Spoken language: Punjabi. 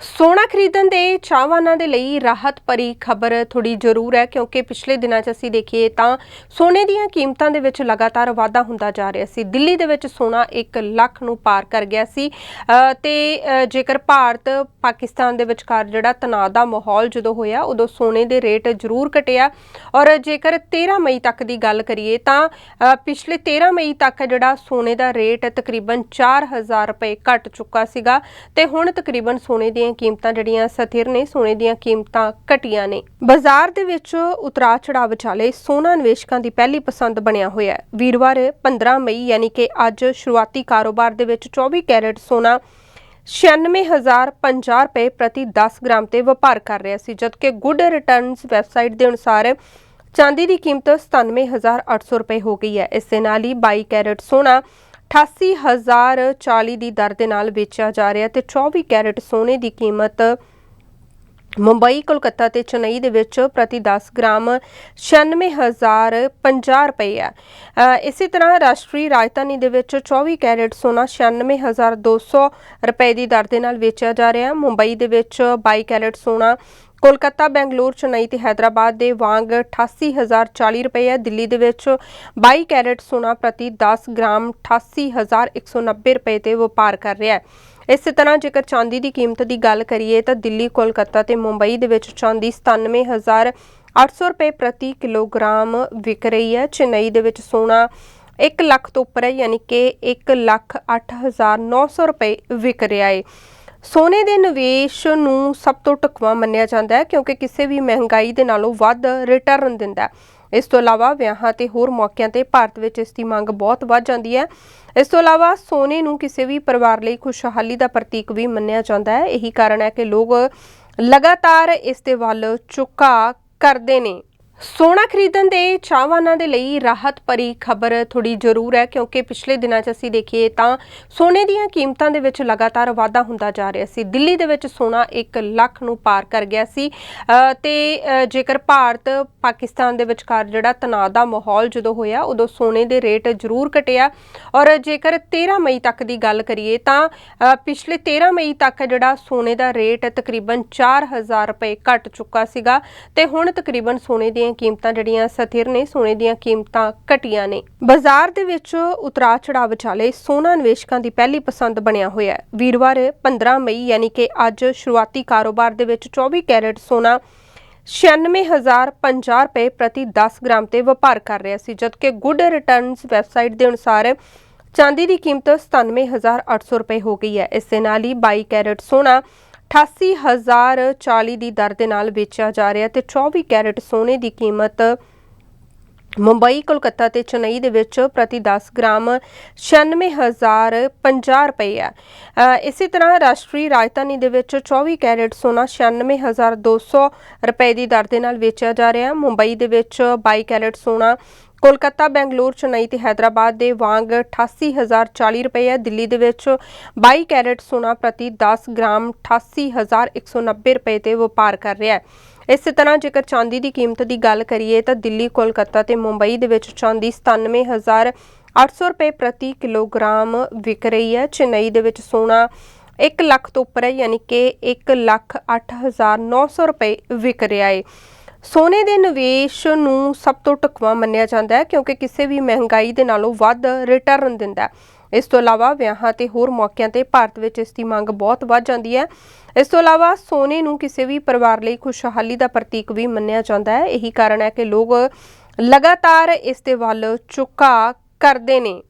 ਸੋਨਾ ਖਰੀਦਣ ਦੇ ਚਾਹਵਾਨਾਂ ਦੇ ਲਈ ਰਾਹਤ ਭਰੀ ਖਬਰ ਥੋੜੀ ਜ਼ਰੂਰ ਹੈ ਕਿਉਂਕਿ ਪਿਛਲੇ ਦਿਨਾਂ 'ਚ ਅਸੀਂ ਦੇਖੀਏ ਤਾਂ ਸੋਨੇ ਦੀਆਂ ਕੀਮਤਾਂ ਦੇ ਵਿੱਚ ਲਗਾਤਾਰ ਵਾਧਾ ਹੁੰਦਾ ਜਾ ਰਿਹਾ ਸੀ। ਦਿੱਲੀ ਦੇ ਵਿੱਚ ਸੋਨਾ 1 ਲੱਖ ਨੂੰ ਪਾਰ ਕਰ ਗਿਆ ਸੀ। ਅ, ਤੇ ਜੇਕਰ ਭਾਰਤ ਪਾਕਿਸਤਾਨ ਦੇ ਵਿਚਕਾਰ ਜਿਹੜਾ ਤਣਾਅ ਦਾ ਮਾਹੌਲ ਜਦੋਂ ਹੋਇਆ ਉਦੋਂ ਸੋਨੇ ਦੇ ਰੇਟ ਜ਼ਰੂਰ ਘਟਿਆ। ਔਰ ਜੇਕਰ 13 ਮਈ ਤੱਕ ਦੀ ਗੱਲ ਕਰੀਏ ਤਾਂ ਪਿਛਲੇ 13 ਮਈ ਤੱਕ ਜਿਹੜਾ ਸੋਨੇ ਦਾ ਰੇਟ ਤਕਰੀਬਨ 4000 ਰੁਪਏ ਘਟ ਚੁੱਕਾ ਸੀਗਾ। ਤੇ ਹੁਣ ਤਕਰੀਬਨ ਸੋਨੇ ਦੀਆਂ ਕੀਮਤਾਂ ਜਿਹੜੀਆਂ ਸਥਿਰ ਨੇ, ਸੋਨੇ ਦੀਆਂ ਕੀਮਤਾਂ ਘਟੀਆਂ ਨੇ। ਬਾਜ਼ਾਰ ਦੇ ਵਿੱਚ ਉਤਰਾਅ ਚੜਾਅ ਵਿਚਾਲੇ ਸੋਨਾ ਨਿਵੇਸ਼ਕਾਂ ਦੀ ਪਹਿਲੀ ਪਸੰਦ ਬਣਿਆ ਹੋਇਆ ਹੈ। ਵੀਰਵਾਰ 15 ਮਈ, ਯਾਨੀ ਕਿ ਅੱਜ ਸ਼ੁਰੂਆਤੀ ਕਾਰੋਬਾਰ ਦੇ ਵਿੱਚ 24 ਕੈਰਟ ਸੋਨਾ 96050 ਰੁਪਏ ਪ੍ਰਤੀ 10 ਗ੍ਰਾਮ ਤੇ ਵਪਾਰ ਕਰ ਰਿਹਾ ਸੀ, ਜਦਕਿ ਗੁੱਡ ਰਿਟਰਨਸ ਵੈਬਸਾਈਟ ਦੇ ਅਨੁਸਾਰ ਚਾਂਦੀ ਦੀ ਕੀਮਤ 97800 ਰੁਪਏ ਹੋ ਗਈ ਹੈ। ਇਸ ਦੇ ਨਾਲ ਹੀ 22 ਕੈਰਟ ਸੋਨਾ 88040 ਦੀ ਦਰ ਦੇ ਨਾਲ ਵੇਚਿਆ ਜਾ ਰਿਹਾ ਤੇ 24 ਕੈਰਟ ਸੋਨੇ ਦੀ ਕੀਮਤ ਮੁੰਬਈ ਕੋਲਕਾਤਾ ਤੇ ਚੇਨਈ ਦੇ ਵਿੱਚ ਪ੍ਰਤੀ 10 ਗ੍ਰਾਮ 96050 ਰੁਪਏ ਹੈ। ਅ, ਇਸੇ ਤਰ੍ਹਾਂ ਰਾਸ਼ਟਰੀ ਰਾਜਧਾਨੀ ਦੇ ਵਿੱਚ 24 ਕੈਰਟ ਸੋਨਾ 96200 ਰੁਪਏ ਦੀ ਦਰ ਦੇ ਨਾਲ ਵੇਚਿਆ ਜਾ ਰਿਹਾ ਮੁੰਬਈ ਦੇ ਵਿੱਚ 22 ਕੈਰਟ ਸੋਨਾ ਕੋਲਕਾਤਾ, ਬੈਂਗਲੌਰ, ਚੇਨਈ ਤੇ ਹైదరాబాద్ ਦੇ ਵਾਂਗ 88040 ਰੁਪਏ ਹੈ ਦਿੱਲੀ ਦੇ ਵਿੱਚ 22 ਕੈਰਟ ਸੋਨਾ ਪ੍ਰਤੀ 10 ਗ੍ਰਾਮ 88190 ਰੁਪਏ ਤੇ ਵਪਾਰ ਕਰ ਰਿਹਾ ਹੈ। ਇਸੇ ਤਰ੍ਹਾਂ ਜੇਕਰ ਚਾਂਦੀ ਦੀ ਕੀਮਤ ਦੀ ਗੱਲ ਕਰੀਏ ਤਾਂ ਦਿੱਲੀ, ਕੋਲਕਾਤਾ ਤੇ ਮੁੰਬਈ ਦੇ ਵਿੱਚ ਚਾਂਦੀ 97800 ਰੁਪਏ ਪ੍ਰਤੀ ਕਿਲੋਗ੍ਰਾਮ ਵਿਕ ਰਹੀ ਹੈ। ਚੇਨਈ ਦੇ ਵਿੱਚ ਸੋਨਾ 1 ਲੱਖ ਤੋਂ ਉੱਪਰ ਹੈ, ਯਾਨੀ ਕਿ 1 ਲੱਖ 8900 ਰੁਪਏ ਵਿਕ ਰਿਹਾ ਹੈ। ਸੋਨੇ ਦੇ ਨਿਵੇਸ਼ ਨੂੰ ਸਭ ਤੋਂ ਢੁਕਵਾਂ ਮੰਨਿਆ ਜਾਂਦਾ ਹੈ ਕਿਉਂਕਿ ਕਿਸੇ ਵੀ ਮਹਿੰਗਾਈ ਦੇ ਨਾਲੋਂ ਵੱਧ ਰਿਟਰਨ ਦਿੰਦਾ ਹੈ। ਇਸ ਤੋਂ ਇਲਾਵਾ ਵਿਆਹਾਂ ਤੇ ਹੋਰ ਮੌਕਿਆਂ ਤੇ ਭਾਰਤ ਵਿੱਚ ਇਸ ਦੀ ਮੰਗ ਬਹੁਤ ਵੱਧ ਜਾਂਦੀ ਹੈ। ਇਸ ਤੋਂ ਇਲਾਵਾ ਸੋਨੇ ਨੂੰ ਕਿਸੇ ਵੀ ਪਰਿਵਾਰ ਲਈ ਖੁਸ਼ਹਾਲੀ ਦਾ ਪ੍ਰਤੀਕ ਵੀ ਮੰਨਿਆ ਜਾਂਦਾ ਹੈ। ਇਹੀ ਕਾਰਨ ਹੈ ਕਿ ਲੋਕ ਲਗਾਤਾਰ ਇਸ ਦੇ ਵੱਲ ਝੁਕਾਅ ਕਰਦੇ ਨੇ। ਸੋਨਾ ਖਰੀਦਣ ਦੇ ਚਾਹਵਾਨਾਂ ਦੇ ਲਈ ਰਾਹਤ ਭਰੀ ਖਬਰ ਥੋੜੀ ਜ਼ਰੂਰ ਹੈ ਕਿਉਂਕਿ ਪਿਛਲੇ ਦਿਨਾਂ 'ਚ ਅਸੀਂ ਦੇਖੀਏ ਤਾਂ ਸੋਨੇ ਦੀਆਂ ਕੀਮਤਾਂ ਦੇ ਵਿੱਚ ਲਗਾਤਾਰ ਵਾਧਾ ਹੁੰਦਾ ਜਾ ਰਿਹਾ ਸੀ। ਦਿੱਲੀ ਦੇ ਵਿੱਚ ਸੋਨਾ 1 ਲੱਖ ਨੂੰ ਪਾਰ ਕਰ ਗਿਆ ਸੀ। ਅ, ਤੇ ਜੇਕਰ ਭਾਰਤ ਪਾਕਿਸਤਾਨ ਦੇ ਵਿਚਕਾਰ ਜਿਹੜਾ ਤਣਾਅ ਦਾ ਮਾਹੌਲ ਜਦੋਂ ਹੋਇਆ ਉਦੋਂ ਸੋਨੇ ਦੇ ਰੇਟ ਜ਼ਰੂਰ ਘਟਿਆ। ਔਰ ਜੇਕਰ 13 ਮਈ ਤੱਕ ਦੀ ਗੱਲ ਕਰੀਏ ਤਾਂ ਪਿਛਲੇ 13 ਮਈ ਤੱਕ ਜਿਹੜਾ ਸੋਨੇ ਦਾ ਰੇਟ ਤਕਰੀਬਨ 4000 ਰੁਪਏ ਘਟ ਚੁੱਕਾ ਸੀਗਾ। ਤੇ ਹੁਣ ਤਕਰੀਬਨ ਸੋਨੇ ਦੀਆਂ ਕੀਮਤਾਂ ਜਿਹੜੀਆਂ ਸਥਿਰ ਨੇ, ਸੋਨੇ ਦੀਆਂ ਕੀਮਤਾਂ ਘਟੀਆਂ ਨੇ। ਬਾਜ਼ਾਰ ਦੇ ਵਿੱਚ ਉਤਰਾਅ ਚੜਾਅ ਵਿਚਾਲੇ ਸੋਨਾ ਨਿਵੇਸ਼ਕਾਂ ਦੀ ਪਹਿਲੀ ਪਸੰਦ ਬਣਿਆ ਹੋਇਆ ਹੈ। ਵੀਰਵਾਰ 15 ਮਈ, ਯਾਨੀ ਕਿ ਅੱਜ ਸ਼ੁਰੂਆਤੀ ਕਾਰੋਬਾਰ ਦੇ ਵਿੱਚ 24 ਕੈਰਟ ਸੋਨਾ 96050 ਰੁਪਏ ਪ੍ਰਤੀ 10 ਗ੍ਰਾਮ ਤੇ ਵਪਾਰ ਕਰ ਰਿਹਾ ਸੀ, ਜਦਕਿ ਗੁੱਡ ਰਿਟਰਨਸ ਵੈਬਸਾਈਟ ਦੇ ਅਨੁਸਾਰ ਚਾਂਦੀ ਦੀ ਕੀਮਤ 97800 ਰੁਪਏ ਹੋ ਗਈ ਹੈ। ਇਸ ਦੇ ਨਾਲ ਹੀ 22 ਕੈਰਟ ਸੋਨਾ 88040 ਦੀ ਦਰ ਦੇ ਨਾਲ ਵੇਚਿਆ ਜਾ ਰਿਹਾ ਤੇ 24 ਕੈਰਟ ਸੋਨੇ ਦੀ ਕੀਮਤ ਮੁੰਬਈ ਕੋਲਕਾਤਾ ਤੇ ਚੇਨਈ ਦੇ ਵਿੱਚ ਪ੍ਰਤੀ 10 ਗ੍ਰਾਮ 96050 ਰੁਪਏ ਹੈ। ਅ, ਇਸੇ ਤਰ੍ਹਾਂ ਰਾਸ਼ਟਰੀ ਰਾਜਧਾਨੀ ਦੇ ਵਿੱਚ 24 ਕੈਰਟ ਸੋਨਾ 96200 ਰੁਪਏ ਦੀ ਦਰ ਦੇ ਨਾਲ ਵੇਚਿਆ ਜਾ ਰਿਹਾ ਹੈ। ਮੁੰਬਈ ਦੇ ਵਿੱਚ 22 ਕੈਰਟ ਸੋਨਾ ਕੋਲਕਾਤਾ, ਬੈਂਗਲੌਰ, ਚੇਨਈ ਤੇ ਹైదరాబాద్ ਦੇ ਵਾਂਗ 88040 ਰੁਪਏ ਹੈ ਦਿੱਲੀ ਦੇ ਵਿੱਚ 22 ਕੈਰਟ ਸੋਨਾ ਪ੍ਰਤੀ 10 ਗ੍ਰਾਮ 88190 ਰੁਪਏ ਤੇ ਵਪਾਰ ਕਰ ਰਿਹਾ ਹੈ। ਇਸੇ ਤਰ੍ਹਾਂ ਜੇਕਰ ਚਾਂਦੀ ਦੀ ਕੀਮਤ ਦੀ ਗੱਲ ਕਰੀਏ ਤਾਂ ਦਿੱਲੀ, ਕੋਲਕਾਤਾ ਤੇ ਮੁੰਬਈ ਦੇ ਵਿੱਚ ਚਾਂਦੀ 97800 ਰੁਪਏ ਪ੍ਰਤੀ ਕਿਲੋਗ੍ਰਾਮ ਵਿਕ ਰਹੀ ਹੈ। ਚੇਨਈ ਦੇ ਵਿੱਚ ਸੋਨਾ 1 ਲੱਖ ਤੋਂ ਉੱਪਰ ਹੈ, ਯਾਨੀ ਕਿ 1 ਲੱਖ 8900 ਰੁਪਏ ਵਿਕ ਰਿਹਾ ਹੈ। ਸੋਨੇ ਦੇ ਨਿਵੇਸ਼ ਨੂੰ ਸਭ ਤੋਂ ਢੁਕਵਾਂ ਮੰਨਿਆ ਜਾਂਦਾ ਹੈ ਕਿਉਂਕਿ ਕਿਸੇ ਵੀ ਮਹਿੰਗਾਈ ਦੇ ਨਾਲੋਂ ਵੱਧ ਰਿਟਰਨ ਦਿੰਦਾ ਹੈ। ਇਸ ਤੋਂ ਇਲਾਵਾ ਵਿਆਹਾਂ ਤੇ ਹੋਰ ਮੌਕਿਆਂ ਤੇ ਭਾਰਤ ਵਿੱਚ ਇਸ ਦੀ ਮੰਗ ਬਹੁਤ ਵੱਧ ਜਾਂਦੀ ਹੈ। ਇਸ ਤੋਂ ਇਲਾਵਾ ਸੋਨੇ ਨੂੰ ਕਿਸੇ ਵੀ ਪਰਿਵਾਰ ਲਈ ਖੁਸ਼ਹਾਲੀ ਦਾ ਪ੍ਰਤੀਕ ਵੀ ਮੰਨਿਆ ਜਾਂਦਾ ਹੈ। ਇਹੀ ਕਾਰਨ ਹੈ ਕਿ ਲੋਕ ਲਗਾਤਾਰ ਇਸ ਦੇ ਵੱਲ ਝੁਕਾਅ ਕਰਦੇ ਨੇ।